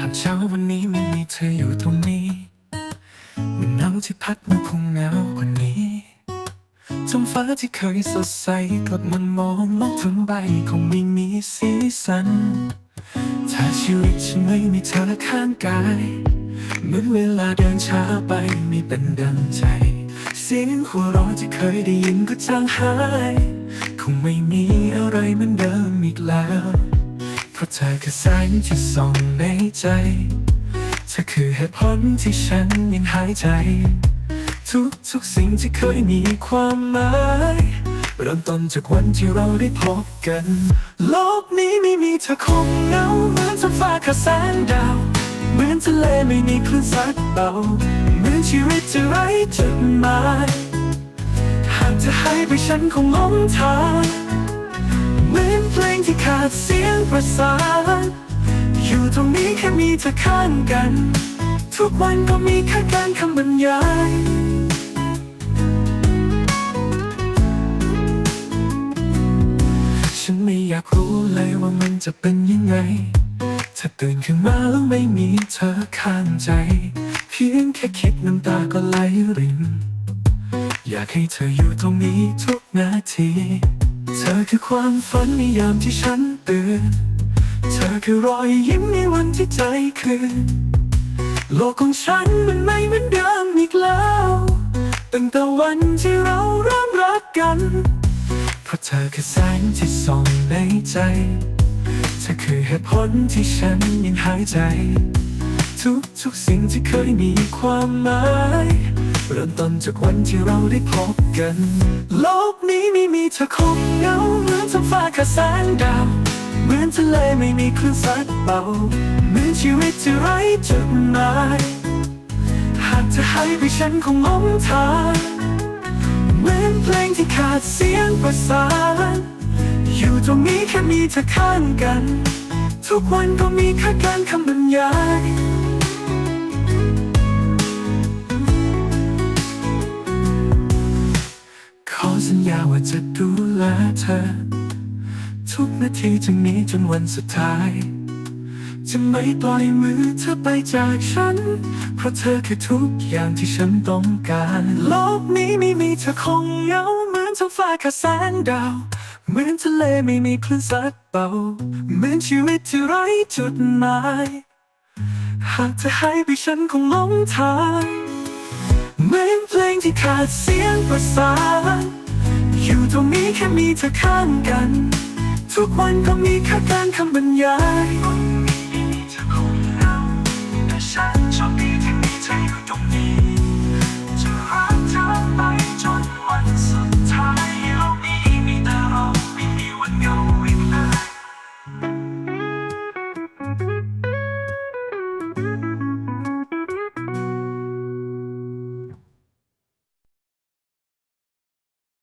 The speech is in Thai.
หากเช้าวันนี้ไม่มีเธออยู่ตรงนี้ มันหนาวที่พัดมาคงหนาวกว่านี้ท้องฟ้าที่เคยสดใสกลับมันมองโลกทั้งใบคงไม่มีสีสัน ถ้าชีวิตฉันไม่มีเธอข้างกายเหมือนเวลาเดินช้าไปไม่เป็นดังใจเสียงหัวเราะที่เคยได้ยินก็จางหาย คงไม่มีอะไรเหมือนเดิมอีกแล้ว ราะเธอคือแสงที่ส่องในใจ เธอคือเหตุผลที่ฉันยังหายใจ ทุกทุกสิ่งที่เคยมีความหมายเริ่มต้นจากวันที่เราได้พบกัน โลกนี้ไม่มีเธอคงเงาเหมือนท้องฟ้าขาดแสงดาว เหมือนทะเลไม่มีคลื่นซัดเบา เหมือนชีวิตจะไร้จุดหมาย หากเธอหายไปฉันคงหลงทาง ที่ขาดเสียงประสานอยู่ตรงนี้แค่มีเธอข้างกัน ทุกวันก็มีแค่การคำบรรยายฉันไม่อยากรู้เลยว่ามันจะเป็นยังไง ถ้าตื่นขึ้นมาแล้วไม่มีเธอข้างใจ เพียงแค่คิดน้ำตาก็ไหลริน อยากให้เธออยู่ตรงนี้ทุกนาที เธอคือความฝันในยามที่ฉันตื่น เธอคือรอยยิ้มในวันที่ใจคืน โลกของฉันมันไม่เหมือนเดิมอีกแล้ว ตั้งแต่วันที่เราเริ่มรักกัน เพราะเธอคือแสงที่ส่องในใจ เธอคือเหตุผลที่ฉันยังหายใจ ทุกทุกๆสิ่งที่เคยมีความหมาย เริ่มต้นจากวันที่เราได้พบกัน โลกนี้ไม่มีเธอคงเหงาเหมือนท้องฟ้าขาดแสงดาว เหมือนทะเลไม่มีคลื่นซัดเบา เหมือนชีวิตที่ไร้จุดหมายหากเธอหายไปฉันคงหลงทางเหมือนเพลงที่ขาดเสียงประสานอยู่ตรงนี้แค่มีเธอข้างกัน ทุกวันก็มีแค่การคำบรรยาย ว่าจะดูแลเธอ ทุกนาทีจากนี้จนวันสุดท้าย จะไม่ปล่อยมือเธอไปจากฉัน เพราะเธอคือทุกอย่างที่ฉันต้องการ โลกนี้ไม่มีเธอคงเหงาเหมือนท้องฟ้าขาดแสงดาวเหมือนทะเลไม่มีคลื่นซัดเบาเหมือนชีวิตที่ไร้จุดหมาย หากเธอหายไปฉันคงหลงทางเหมือนเพลงที่ขาดเสียงประสาน อยู่ตรงนี้แค่มีเธอข้างกัน ทุกวันก็มีแค่การคำบรรยาย